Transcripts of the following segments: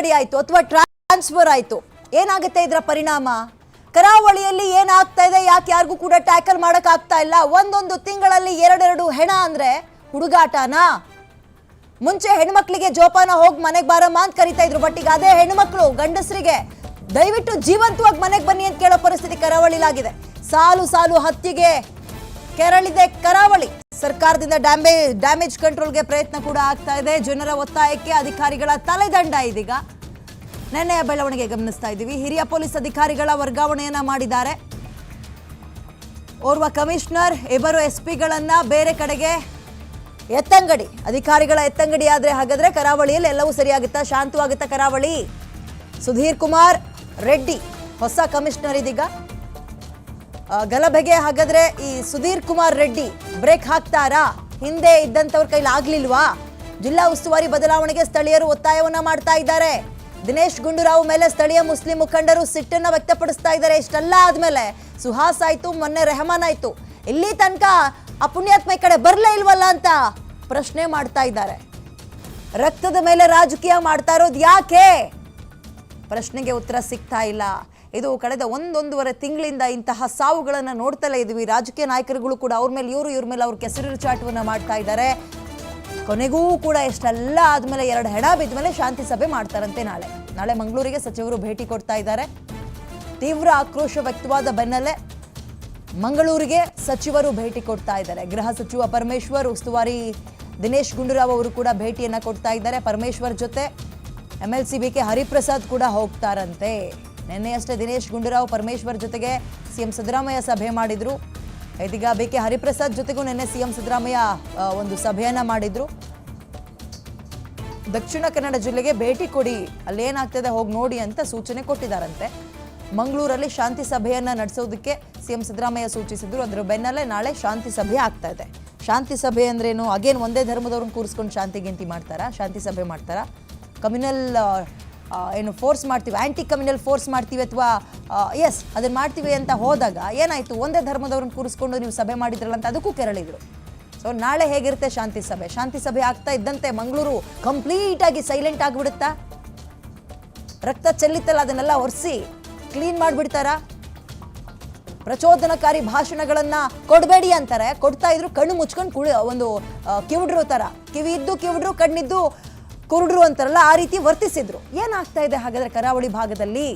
ಎತ್ತಂಗಡಿ ಆಯ್ತು ಅಥವಾ ಟ್ರಾನ್ಸ್ಫರ್ ಆಯ್ತು? ಏನಾಗುತ್ತೆ ಇದರ ಪರಿಣಾಮ? ಕರಾವಳಿಯಲ್ಲಿ ಏನಾಗ್ತಾ ಇದೆ? ಯಾಕೆ ಯಾರಿಗೂ ಕೂಡ ಟ್ಯಾಕಲ್ ಮಾಡಕ್ ಆಗ್ತಾ ಇಲ್ಲ? ಒಂದೊಂದು ತಿಂಗಳಲ್ಲಿ ಎರಡೆರಡು ಹೆಣ ಅಂದ್ರೆ ಹುಡುಗಾಟನಾ? ಮುಂಚೆ ಹೆಣ್ಮಕ್ಳಿಗೆ ಜೋಪಾನ ಹೋಗಿ ಮನೆಗೆ ಬಾರಮ್ಮ ಅಂತ ಕರಿತಾ ಇದ್ರು ಬಟ್ ಈಗ ಅದೇ ಹೆಣ್ಮಕ್ಳು ಗಂಡಸರಿಗೆ ದಯವಿಟ್ಟು ಜೀವಂತವಾಗಿ ಮನೆಗೆ ಬನ್ನಿ ಅಂತ ಕೇಳೋ ಪರಿಸ್ಥಿತಿ ಕರಾವಳಿಲಾಗಿದೆ. ಸಾಲು ಸಾಲು ಹತ್ತಿಗೆ ಕೆರಳಿದೆ ಕರಾವಳಿ. ಸರ್ಕಾರದಿಂದ ಡ್ಯಾಮೇ, ಡ್ಯಾಮೇಜ್ ಕಂಟ್ರೋಲ್ಗೆ ಪ್ರಯತ್ನ ಕೂಡ ಆಗ್ತಾ ಇದೆ. ಜನರ ಒತ್ತಾಯಕ್ಕೆ ಅಧಿಕಾರಿಗಳ ತಲೆದಂಡ ಇದೀಗ. ನಿನ್ನೆಯ ಬೆಳವಣಿಗೆ ಗಮನಿಸ್ತಾ ಇದ್ದೀವಿ. ಹಿರಿಯ ಪೊಲೀಸ್ ಅಧಿಕಾರಿಗಳ ವರ್ಗಾವಣೆಯನ್ನ ಮಾಡಿದ್ದಾರೆ. ಓರ್ವ ಕಮಿಷನರ್, ಇಬ್ಬರು ಎಸ್ ಪಿಗಳನ್ನ ಬೇರೆ ಕಡೆಗೆ ಎತ್ತಂಗಡಿ. ಅಧಿಕಾರಿಗಳ ಎತ್ತಂಗಡಿ ಆದ್ರೆ ಹಾಗಾದ್ರೆ ಕರಾವಳಿಯಲ್ಲಿ ಎಲ್ಲವೂ ಸರಿಯಾಗುತ್ತಾ? ಶಾಂತವಾಗುತ್ತಾ ಕರಾವಳಿ. ಸುಧೀರ್ ಕುಮಾರ್ ರೆಡ್ಡಿ, ಹೊಸ ಕಮಿಷನರ್ ಇದೀಗ. ಗಲಭೆಗೆ ಹಾಗಾದ್ರೆ ಈ ಸುಧೀರ್ ಕುಮಾರ್ ರೆಡ್ಡಿ ಬ್ರೇಕ್ ಹಾಕ್ತಾರಾ? ಹಿಂದೆ ಇದ್ದಂಥವ್ರ ಕೈಲಿ ಆಗ್ಲಿಲ್ವಾ? ಜಿಲ್ಲಾ ಉಸ್ತುವಾರಿ ಬದಲಾವಣೆಗೆ ಸ್ಥಳೀಯರು ಒತ್ತಾಯವನ್ನ ಮಾಡ್ತಾ ಇದ್ದಾರೆ. ದಿನೇಶ್ ಗುಂಡೂರಾವ್ ಮೇಲೆ ಸ್ಥಳೀಯ ಮುಸ್ಲಿಂ ಮುಖಂಡರು ಸಿಟ್ಟನ್ನ ವ್ಯಕ್ತಪಡಿಸ್ತಾ ಇದ್ದಾರೆ. ಇಷ್ಟೆಲ್ಲ ಆದ್ಮೇಲೆ ಸುಹಾಸ್ ಆಯ್ತು, ಮೊನ್ನೆ ರೆಹಮಾನ್ ಆಯ್ತು. ಇಲ್ಲಿ ತನಕ ಆ ಪುಣ್ಯಾತ್ಮ ಕಡೆ ಬರ್ಲೇ ಇಲ್ವಲ್ಲ ಅಂತ ಪ್ರಶ್ನೆ ಮಾಡ್ತಾ ಇದ್ದಾರೆ. ರಕ್ತದ ಮೇಲೆ ರಾಜಕೀಯ ಮಾಡ್ತಾ ಇರೋದು ಯಾಕೆ? ಪ್ರಶ್ನೆಗೆ ಉತ್ತರ ಸಿಗ್ತಾ ಇಲ್ಲ. ಇದು ಕಳೆದ ಒಂದೊಂದೂವರೆ ತಿಂಗಳಿಂದ ಇಂತಹ ಸಾವುಗಳನ್ನು ನೋಡ್ತಲೇ ಇದ್ವಿ. ರಾಜಕೀಯ ನಾಯಕರುಗಳು ಕೂಡ ಅವ್ರ ಮೇಲೆ, ಇವರು ಇವ್ರ ಮೇಲೆ ಅವ್ರ ಕೆಸರು ಚಾಟವನ್ನು ಮಾಡ್ತಾ ಇದ್ದಾರೆ. ಕೊನೆಗೂ ಕೂಡ ಎಷ್ಟೆಲ್ಲ ಆದಮೇಲೆ ಎರಡು ಹೆಣ ಬಿದ್ದ ಮೇಲೆ ಶಾಂತಿ ಸಭೆ ಮಾಡ್ತಾರಂತೆ ನಾಳೆ. ನಾಳೆ ಮಂಗಳೂರಿಗೆ ಸಚಿವರು ಭೇಟಿ ಕೊಡ್ತಾ ಇದ್ದಾರೆ. ತೀವ್ರ ಆಕ್ರೋಶ ವ್ಯಕ್ತವಾದ ಬೆನ್ನಲ್ಲೇ ಮಂಗಳೂರಿಗೆ ಸಚಿವರು ಭೇಟಿ ಕೊಡ್ತಾ ಇದ್ದಾರೆ. ಗೃಹ ಸಚಿವ ಪರಮೇಶ್ವರ್, ಉಸ್ತುವಾರಿ ದಿನೇಶ್ ಗುಂಡೂರಾವ್ ಅವರು ಕೂಡ ಭೇಟಿಯನ್ನು ಕೊಡ್ತಾ ಇದ್ದಾರೆ. ಪರಮೇಶ್ವರ್ ಜೊತೆ M L C B K Hariprasad ಕೂಡ ಹೋಗ್ತಾರಂತೆ. ನಿನ್ನೆಯಷ್ಟೇ ದಿನೇಶ್ ಗುಂಡೂರಾವ್ ಪರಮೇಶ್ವರ್ ಜೊತೆಗೆ ಸಿಎಂ ಸಿದ್ದರಾಮಯ್ಯ ಸಭೆ ಮಾಡಿದ್ರು. ಇದೀಗ ಬಿ ಕೆ ಹರಿಪ್ರಸಾದ್ ಜೊತೆಗೂ ನಿನ್ನೆ ಸಿಎಂ ಸಿದ್ದರಾಮಯ್ಯ ಒಂದು ಸಭೆಯನ್ನ ಮಾಡಿದ್ರು. ದಕ್ಷಿಣ ಕನ್ನಡ ಜಿಲ್ಲೆಗೆ ಭೇಟಿ ಕೊಡಿ, ಅಲ್ಲೇನಾಗ್ತದೆ ಹೋಗಿ ನೋಡಿ ಅಂತ ಸೂಚನೆ ಕೊಟ್ಟಿದ್ದಾರಂತೆ. ಮಂಗಳೂರಲ್ಲಿ ಶಾಂತಿ ಸಭೆಯನ್ನ ನಡೆಸೋದಕ್ಕೆ ಸಿಎಂ ಸಿದ್ದರಾಮಯ್ಯ ಸೂಚಿಸಿದ್ರು. ಅದರ ಬೆನ್ನಲ್ಲೇ ನಾಳೆ ಶಾಂತಿ ಸಭೆ ಆಗ್ತಾ ಇದೆ. ಶಾಂತಿ ಸಭೆ ಅಂದ್ರೇನು, ಅಗೇನ್ ಒಂದೇ ಧರ್ಮದವ್ರನ್ನ ಕೂರಿಸ್ಕೊಂಡು ಶಾಂತಿ ಗಿಂತಿ ಮಾಡ್ತಾರಾ? ಶಾಂತಿ ಸಭೆ ಮಾಡ್ತಾರಾ? ಕಮ್ಯುನಲ್ ಏನು ಫೋರ್ಸ್ ಮಾಡ್ತೀವಿ ಆ್ಯಂಟಿ ಕಮ್ಯುನಲ್ ಫೋರ್ಸ್ ಮಾಡ್ತೀವಿ ಅಥವಾ ಎಸ್ ಅದನ್ನು ಮಾಡ್ತೀವಿ ಅಂತ ಹೋದಾಗ ಏನಾಯ್ತು? ಒಂದೇ ಧರ್ಮದವ್ರನ್ನ ಕೂರಿಸ್ಕೊಂಡು ನೀವು ಸಭೆ ಮಾಡಿದ್ರಲ್ಲ ಅಂತ ಅದಕ್ಕೂ ಕೆರಳಿದ್ರು. ಸೊ ನಾಳೆ ಹೇಗಿರುತ್ತೆ ಶಾಂತಿ ಸಭೆ? ಶಾಂತಿ ಸಭೆ ಆಗ್ತಾ ಇದ್ದಂತೆ ಮಂಗಳೂರು ಕಂಪ್ಲೀಟ್ ಆಗಿ ಸೈಲೆಂಟ್ ಆಗಿಬಿಡುತ್ತಾ? ರಕ್ತ ಚೆಲ್ಲಿತ್ತಲ್ಲ, ಅದನ್ನೆಲ್ಲ ಒರೆಸಿ ಕ್ಲೀನ್ ಮಾಡಿಬಿಡ್ತಾರಾ? ಪ್ರಚೋದನಕಾರಿ ಭಾಷಣಗಳನ್ನ ಕೊಡಬೇಡಿ ಅಂತಾರೆ. ಕೊಡ್ತಾ ಇದ್ರು ಕಣ್ಣು ಮುಚ್ಕೊಂಡು ಕುಳಿ ಒಂದು ಕಿವುಡ್ರು ತರ ಕಿವಿ ಇದ್ದು ಕಿವಿಡ್ರು, ಕಣ್ಣಿದ್ದು ಕುರುಡ್ರು ಅಂತಾರಲ್ಲ ಆ ರೀತಿ ವರ್ತಿಸಿದ್ರು. ಏನಾಗ್ತಾ ಇದೆ ಹಾಗಾದ್ರೆ ಕರಾವಳಿ ಭಾಗದಲ್ಲಿ?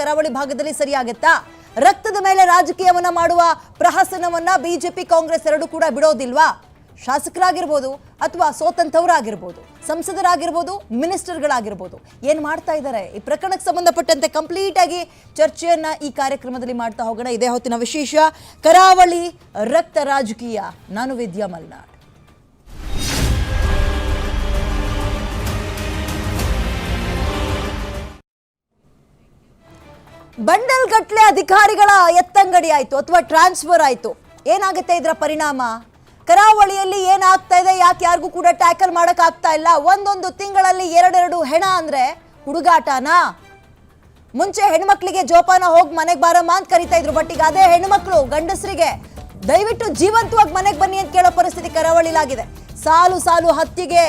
ಕರಾವಳಿ ಭಾಗದಲ್ಲಿ ಸರಿಯಾಗುತ್ತಾ? ರಕ್ತದ ಮೇಲೆ ರಾಜಕೀಯವನ್ನ ಮಾಡುವ ಪ್ರಹಸನವನ್ನ ಬಿಜೆಪಿ, ಕಾಂಗ್ರೆಸ್ ಎರಡು ಕೂಡ ಬಿಡೋದಿಲ್ವಾ? ಶಾಸಕರಾಗಿರ್ಬೋದು ಅಥವಾ ಸ್ವತಂತ್ರವರಾಗಿರ್ಬೋದು ಸಂಸದರಾಗಿರ್ಬೋದು, ಮಿನಿಸ್ಟರ್ಗಳಾಗಿರ್ಬೋದು, ಏನ್ ಮಾಡ್ತಾ ಇದ್ದಾರೆ ಈ ಪ್ರಕರಣಕ್ಕೆ ಸಂಬಂಧಪಟ್ಟಂತೆ ಕಂಪ್ಲೀಟ್ ಆಗಿ ಚರ್ಚೆಯನ್ನ ಈ ಕಾರ್ಯಕ್ರಮದಲ್ಲಿ ಮಾಡ್ತಾ ಹೋಗೋಣ. ಇದೇ ಹೊತ್ತಿನ ವಿಶೇಷ, ಕರಾವಳಿ ರಕ್ತ ರಾಜಕೀಯ. ನಾನು ವಿದ್ಯಾ ಮಲ್ನಾಡ್. ಬಂಡಲ್ ಗಟ್ಲೆ ಅಧಿಕಾರಿಗಳ ಎತ್ತಂಗಡಿ ಆಯ್ತು ಅಥವಾ ಟ್ರಾನ್ಸ್ಫರ್ ಆಯ್ತು. ಏನಾಗುತ್ತೆ ಇದರ ಪರಿಣಾಮ? ಕರಾವಳಿಯಲ್ಲಿ ಏನಾಗ್ತಾ ಇದೆ? ಯಾಕೆ ಯಾರಿಗೂ ಕೂಡ ಟ್ಯಾಕಲ್ ಮಾಡೋಕ್ಕಾಗ್ತಾ ಇಲ್ಲ? ಒಂದೊಂದು ತಿಂಗಳಲ್ಲಿ ಎರಡೆರಡು ಹೆಣ ಅಂದ್ರೆ ಹುಡುಗಾಟನಾ? ಮುಂಚೆ ಹೆಣ್ಮಕ್ಳಿಗೆ ಜೋಪಾನ ಹೋಗಿ ಮನೆಗೆ ಬಾರಮ್ಮ ಅಂತ ಕರಿತಾ ಇದ್ರು, ಬಟ್ ಈಗ ಅದೇ ಹೆಣ್ಮಕ್ಳು, ಗಂಡಸರಿಗೆ ದಯವಿಟ್ಟು ಜೀವಂತವಾಗಿ ಮನೆಗೆ ಬನ್ನಿ ಅಂತ ಕೇಳೋ ಪರಿಸ್ಥಿತಿ ಕರಾವಳಿಲಾಗಿದೆ. ಸಾಲು ಸಾಲು ಹತ್ತಿಗೆ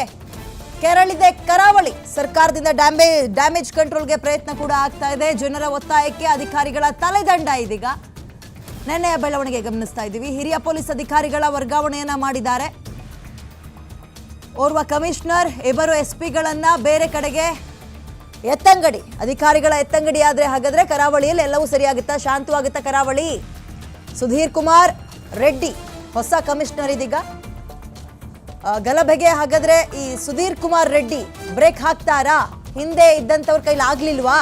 ಕೆರಳಿದೆ ಕರಾವಳಿ. ಸರ್ಕಾರದಿಂದ ಡ್ಯಾಮೇಜ್ ಡ್ಯಾಮೇಜ್ ಕಂಟ್ರೋಲ್ಗೆ ಪ್ರಯತ್ನ ಕೂಡ ಆಗ್ತಾ ಇದೆ. ಜನರ ಒತ್ತಾಯಕ್ಕೆ ಅಧಿಕಾರಿಗಳ ತಲೆದಂಡ ಇದೀಗ. ನಿನ್ನೆಯ ಬೆಳವಣಿಗೆ ಗಮನಿಸ್ತಾ ಇದ್ದೀವಿ. ಹಿರಿಯ ಪೊಲೀಸ್ ಅಧಿಕಾರಿಗಳ ವರ್ಗಾವಣೆಯನ್ನ ಮಾಡಿದ್ದಾರೆ. ಓರ್ವ ಕಮಿಷನರ್, ಇಬ್ಬರು ಎಸ್ ಪಿಗಳನ್ನ ಬೇರೆ ಕಡೆಗೆ ಎತ್ತಂಗಡಿ. ಅಧಿಕಾರಿಗಳ ಎತ್ತಂಗಡಿ ಆದ್ರೆ ಹಾಗಾದ್ರೆ ಕರಾವಳಿಯಲ್ಲಿ ಎಲ್ಲವೂ ಸರಿಯಾಗುತ್ತಾ? ಶಾಂತವಾಗುತ್ತಾ ಕರಾವಳಿ? ಸುಧೀರ್ ಕುಮಾರ್ ರೆಡ್ಡಿ, ಹೊಸ ಕಮಿಷನರ್ ಇದೀಗ. ಗಲಭೆಗೆ ಹಾಗಾದ್ರೆ ಈ ಸುಧೀರ್ ಕುಮಾರ್ ರೆಡ್ಡಿ ಬ್ರೇಕ್ ಹಾಕ್ತಾರಾ? ಹಿಂದೆ ಇದ್ದಂಥವ್ರ ಕೈಲಿ ಆಗ್ಲಿಲ್ವಾ?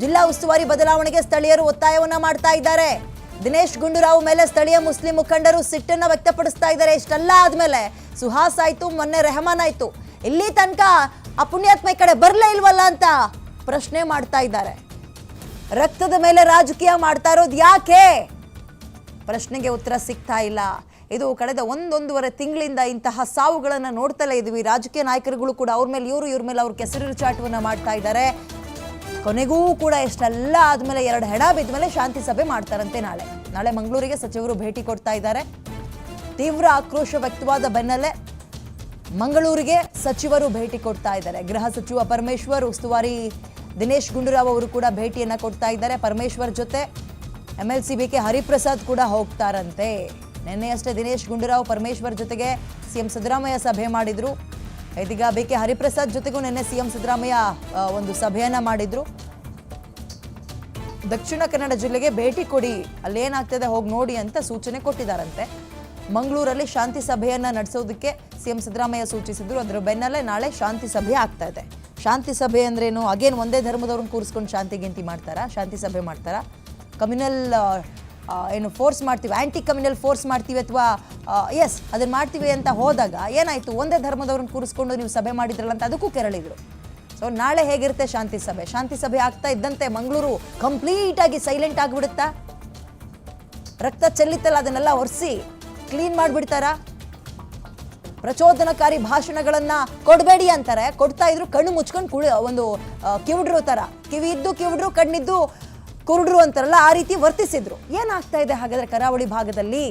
ಜಿಲ್ಲಾ ಉಸ್ತುವಾರಿ ಬದಲಾವಣೆಗೆ ಸ್ಥಳೀಯರು ಒತ್ತಾಯವನ್ನ ಮಾಡ್ತಾ ಇದ್ದಾರೆ. ದಿನೇಶ್ ಗುಂಡೂರಾವ್ ಮೇಲೆ ಸ್ಥಳೀಯ ಮುಸ್ಲಿಂ ಮುಖಂಡರು ಸಿಟ್ಟನ್ನ ವ್ಯಕ್ತಪಡಿಸ್ತಾ ಇದ್ದಾರೆ. ಇಷ್ಟೆಲ್ಲ ಆದ್ಮೇಲೆ ಸುಹಾಸ್ ಆಯ್ತು, ಮೊನ್ನೆ ರೆಹಮಾನ್ ಆಯ್ತು. ಇಲ್ಲಿ ತನಕ ಆ ಪುಣ್ಯಾತ್ಮ ಈ ಕಡೆ ಬರ್ಲೇ ಇಲ್ವಲ್ಲ ಅಂತ ಪ್ರಶ್ನೆ ಮಾಡ್ತಾ ಇದ್ದಾರೆ. ರಕ್ತದ ಮೇಲೆ ರಾಜಕೀಯ ಮಾಡ್ತಾ ಇರೋದು ಯಾಕೆ? ಪ್ರಶ್ನೆಗೆ ಉತ್ತರ ಸಿಗ್ತಾ ಇಲ್ಲ. ಇದು ಕಳೆದ ಒಂದೊಂದೂವರೆ ತಿಂಗಳಿಂದ ಇಂತಹ ಸಾವುಗಳನ್ನು ನೋಡ್ತಲೇ ಇದ್ವಿ. ರಾಜಕೀಯ ನಾಯಕರುಗಳು ಕೂಡ ಅವ್ರ ಮೇಲೆ, ಇವರು ಇವ್ರ ಮೇಲೆ ಅವ್ರ ಕೆಸರು ಚಾಟವನ್ನು ಮಾಡ್ತಾ ಇದ್ದಾರೆ. ಕೊನೆಗೂ ಕೂಡ ಎಷ್ಟೆಲ್ಲ ಆದಮೇಲೆ ಎರಡು ಹೆಣ ಬಿದ್ದ ಮೇಲೆ ಶಾಂತಿ ಸಭೆ ಮಾಡ್ತಾರಂತೆ ನಾಳೆ. ನಾಳೆ ಮಂಗಳೂರಿಗೆ ಸಚಿವರು ಭೇಟಿ ಕೊಡ್ತಾ ಇದ್ದಾರೆ. ತೀವ್ರ ಆಕ್ರೋಶ ವ್ಯಕ್ತವಾದ ಬೆನ್ನಲ್ಲೇ ಮಂಗಳೂರಿಗೆ ಸಚಿವರು ಭೇಟಿ ಕೊಡ್ತಾ ಇದ್ದಾರೆ. ಗೃಹ ಸಚಿವ ಪರಮೇಶ್ವರ್, ಉಸ್ತುವಾರಿ ದಿನೇಶ್ ಗುಂಡೂರಾವ್ ಅವರು ಕೂಡ ಭೇಟಿಯನ್ನ ಕೊಡ್ತಾ ಇದ್ದಾರೆ. ಪರಮೇಶ್ವರ್ ಜೊತೆ M L C B K Hariprasad ಕೂಡ ಹೋಗ್ತಾರಂತೆ. ನಿನ್ನೆಯಷ್ಟೇ ದಿನೇಶ್ ಗುಂಡೂರಾವ್ ಪರಮೇಶ್ವರ್ ಜೊತೆಗೆ ಸಿಎಂ ಸಿದ್ದರಾಮಯ್ಯ ಸಭೆ ಮಾಡಿದ್ರು. ಇದೀಗ ಬಿ ಕೆ ಹರಿಪ್ರಸಾದ್ ಜೊತೆಗೂ ನಿನ್ನೆ ಸಿಎಂ ಸಿದ್ದರಾಮಯ್ಯ ಒಂದು ಸಭೆಯನ್ನ ಮಾಡಿದ್ರು. ದಕ್ಷಿಣ ಕನ್ನಡ ಜಿಲ್ಲೆಗೆ ಭೇಟಿ ಕೊಡಿ, ಅಲ್ಲೇನಾಗ್ತದೆ ಹೋಗಿ ನೋಡಿ ಅಂತ ಸೂಚನೆ ಕೊಟ್ಟಿದ್ದಾರಂತೆ ಮಂಗಳೂರಲ್ಲಿ ಶಾಂತಿ ಸಭೆಯನ್ನ ನಡೆಸೋದಕ್ಕೆ ಸಿಎಂ ಸಿದ್ದರಾಮಯ್ಯ ಸೂಚಿಸಿದ್ರು. ಅದರ ಬೆನ್ನಲ್ಲೇ ನಾಳೆ ಶಾಂತಿ ಸಭೆ ಆಗ್ತಾ ಇದೆ. ಶಾಂತಿ ಸಭೆ ಅಂದ್ರೇನು? ಅಗೇನ್ ಒಂದೇ ಧರ್ಮದವ್ರನ್ನ ಕೂರಿಸ್ಕೊಂಡು ಶಾಂತಿ ಗಿಂತಿ ಮಾಡ್ತಾರಾ? ಶಾಂತಿ ಸಭೆ ಮಾಡ್ತಾರಾ? ಕಮ್ಯುನಲ್ ಏನು ಫೋರ್ಸ್ ಮಾಡ್ತೀವಿ ಆ್ಯಂಟಿ ಕಮ್ಯುನಲ್ ಫೋರ್ಸ್ ಮಾಡ್ತೀವಿ ಅಥವಾ ಎಸ್ ಅದನ್ನು ಮಾಡ್ತೀವಿ ಅಂತ ಹೋದಾಗ ಏನಾಯ್ತು? ಒಂದೇ ಧರ್ಮದವ್ರನ್ನ ಕೂರಿಸ್ಕೊಂಡು ನೀವು ಸಭೆ ಮಾಡಿದ್ರಲ್ಲ ಅಂತ ಅದಕ್ಕೂ ಕೆರಳಿದ್ರು. ಸೊ ನಾಳೆ ಹೇಗಿರುತ್ತೆ ಶಾಂತಿ ಸಭೆ? ಶಾಂತಿ ಸಭೆ ಆಗ್ತಾ ಇದ್ದಂತೆ ಮಂಗಳೂರು ಕಂಪ್ಲೀಟ್ ಆಗಿ ಸೈಲೆಂಟ್ ಆಗಿಬಿಡುತ್ತಾ? ರಕ್ತ ಚೆಲ್ಲಿತ್ತಲ್ಲ, ಅದನ್ನೆಲ್ಲ ಒರೆಸಿ ಕ್ಲೀನ್ ಮಾಡಿಬಿಡ್ತಾರಾ? ಪ್ರಚೋದನಕಾರಿ ಭಾಷಣಗಳನ್ನ ಕೊಡಬೇಡಿ ಅಂತಾರೆ. ಕೊಡ್ತಾ ಇದ್ರು ಕಣ್ಣು ಮುಚ್ಕೊಂಡು ಕುಳಿ ಒಂದು ಕಿವಿಡ್ರು ತರ ಕಿವಿ ಇದ್ದು ಕಿವುಡ್ರು, ಕಣ್ಣಿದ್ದು ಕುರುಡ್ರು ಅಂತಾರಲ್ಲ ಆ ರೀತಿ ವರ್ತಿಸಿದ್ರು. ಏನಾಗ್ತಾ ಇದೆ ಹಾಗಾದ್ರೆ ಕರಾವಳಿ ಭಾಗದಲ್ಲಿ?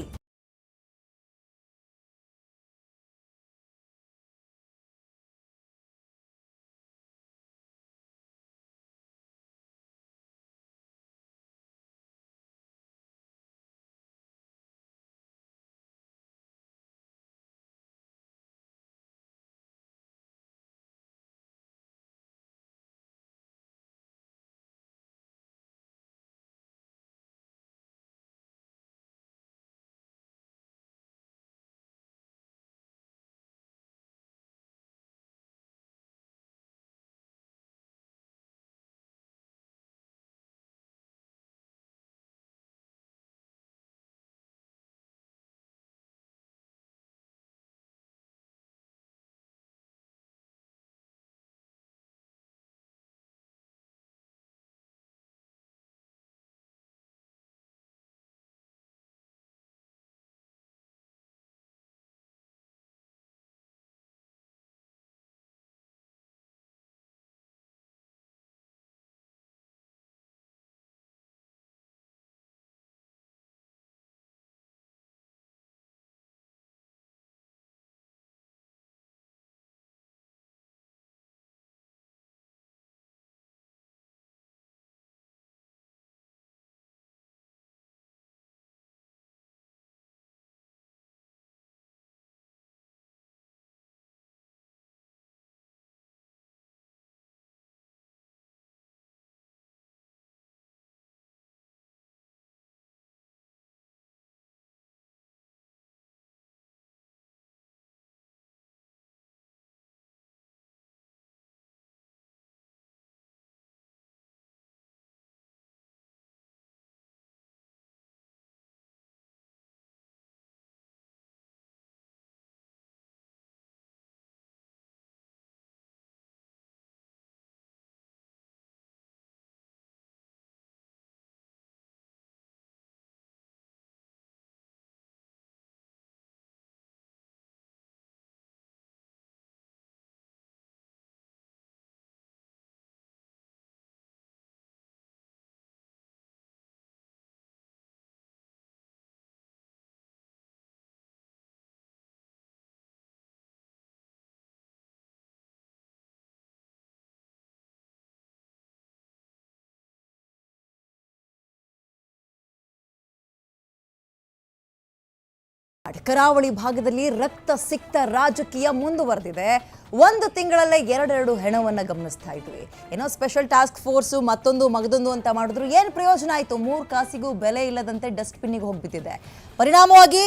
ಕರಾವಳಿ ಭಾಗದಲ್ಲಿ ರಕ್ತ ಸಿಕ್ತ ರಾಜಕೀಯ ಮುಂದುವರೆದಿದೆ. ಒಂದು ತಿಂಗಳಲ್ಲೇ ಎರಡೆರಡು ಹೆಣವನ್ನು ಗಮನಿಸ್ತಾ ಇದ್ವಿ. ಏನೋ ಸ್ಪೆಷಲ್ ಟಾಸ್ಕ್ ಫೋರ್ಸು ಮತ್ತೊಂದು ಮಗದೊಂದು ಅಂತ ಮಾಡಿದ್ರು. ಏನು ಪ್ರಯೋಜನ ಆಯಿತು? ಮೂರು ಕಾಸಿಗೂ ಬೆಲೆ ಇಲ್ಲದಂತೆ ಡಸ್ಟ್ಬಿನ್ನಿಗೆ ಹೋಗಿಬಿದ್ದಿದೆ ಪರಿಣಾಮವಾಗಿ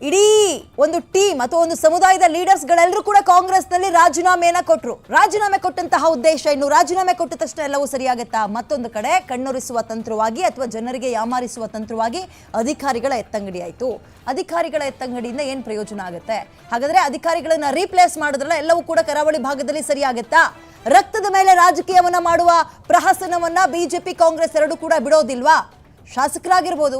ಇಡೀ ಒಂದು ಟೀಮ್ ಅಥವಾ ಒಂದು ಸಮುದಾಯದ ಲೀಡರ್ಸ್ಗಳೆಲ್ಲರೂ ಕೂಡ ಕಾಂಗ್ರೆಸ್ನಲ್ಲಿ ರಾಜೀನಾಮೆಯನ್ನ ಕೊಟ್ಟರು ರಾಜೀನಾಮೆ ಕೊಟ್ಟಂತಹ ಉದ್ದೇಶ ಇನ್ನು ರಾಜೀನಾಮೆ ಕೊಟ್ಟ ತಕ್ಷಣ ಎಲ್ಲವೂ ಸರಿಯಾಗುತ್ತಾ? ಮತ್ತೊಂದು ಕಡೆ ಕಣ್ಣೊರಿಸುವ ತಂತ್ರವಾಗಿ ಅಥವಾ ಜನರಿಗೆ ಯಾಮಾರಿಸುವ ತಂತ್ರವಾಗಿ ಅಧಿಕಾರಿಗಳ ಎತ್ತಂಗಡಿ ಆಯಿತು. ಅಧಿಕಾರಿಗಳ ಎತ್ತಂಗಡಿಯಿಂದ ಏನು ಪ್ರಯೋಜನ ಆಗುತ್ತೆ? ಹಾಗಾದ್ರೆ ಅಧಿಕಾರಿಗಳನ್ನ ರೀಪ್ಲೇಸ್ ಮಾಡಿದ್ರಲ್ಲ ಎಲ್ಲವೂ ಕೂಡ ಕರಾವಳಿ ಭಾಗದಲ್ಲಿ ಸರಿಯಾಗುತ್ತಾ? ರಕ್ತದ ಮೇಲೆ ರಾಜಕೀಯವನ್ನ ಮಾಡುವ ಪ್ರಹಸನವನ್ನ ಬಿಜೆಪಿ ಕಾಂಗ್ರೆಸ್ ಎರಡೂ ಕೂಡ ಬಿಡೋದಿಲ್ವಾ? ಶಾಸಕರಾಗಿರ್ಬೋದು